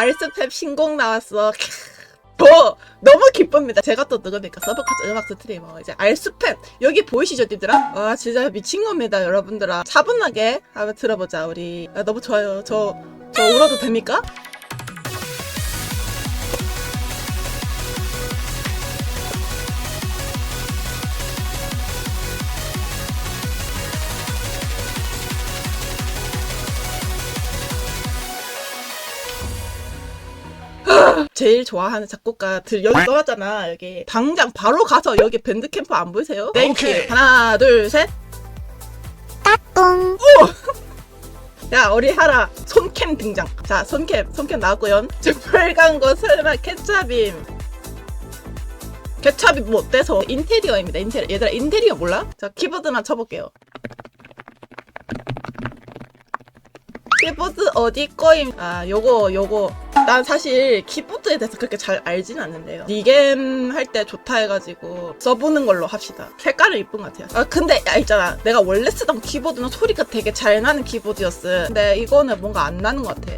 알스팹 신곡 나왔어. 저 너무 기쁩니다. 제가 또 누굽니까? 서브카트 음악 스트리머 이제 알스팹 여기 보이시죠, 님들아? 와 진짜 미친 겁니다, 여러분들아. 차분하게 한번 들어보자, 우리. 아, 너무 좋아요. 저 저 울어도 됩니까? 제일 좋아하는 작곡가들 여기 써놨잖아. 여기 당장 바로 가서 여기 밴드 캠프 안 보이세요? 땡큐 오케이. 하나 둘셋. 똥. 야 우리 하라. 손캠 등장. 자 손캠 손캠 나왔고요. 저 빨간 거 설마 케찹임. 케찹이 뭐 어때서? 인테리어입니다 인테리어. 얘들아 인테리어 몰라? 자 키보드만 쳐볼게요. 키보드 어디 거임? 아 요거 요거 난 사실 키보드에 대해서 그렇게 잘 알진 않는데요. 니겜 할 때 좋다 해가지고 써보는 걸로 합시다. 색깔은 이쁜 것 같아요. 아 근데 야 있잖아. 내가 원래 쓰던 키보드는 소리가 되게 잘 나는 키보드였어. 근데 이거는 뭔가 안 나는 것 같아.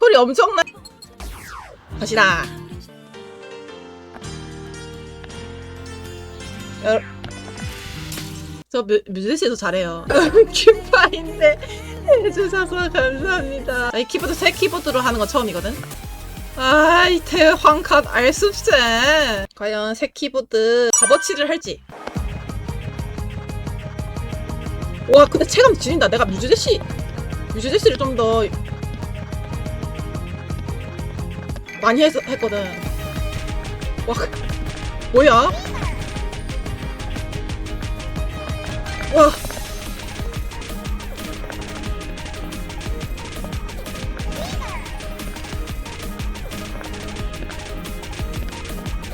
소리 엄청 나. 다시다. 여- 저 뮤, 뮤지션도 잘해요. 김파인데 해주셔서 감사합니다. 아, 이 키보드 새 키보드로 하는 건 처음이거든. 아이 대황칸 알숲쌤 과연 새 키보드 값어치를 할지. 와 근데 체감 지린다. 내가 뮤즈제시 뮤즈제시를 좀 더 많이 해서, 했거든. 와 그- 뭐야? 와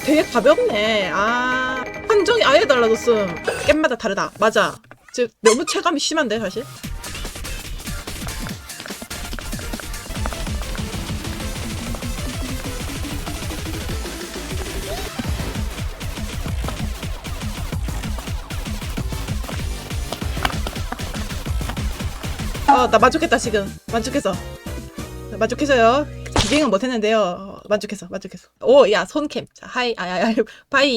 되게 가볍네. 아, 판정이 아예 달라졌음. 겜마다 다르다. 맞아. 즉, 너무 체감이 심한데, 사실? 어, 나 만족했다, 지금. 만족했어. 만족해서요. 기갱은 못했는데요. 어, 만족했어, 만족했어. 오, 야, 손캠. 자, 하이, 아, 아, 아, 바이.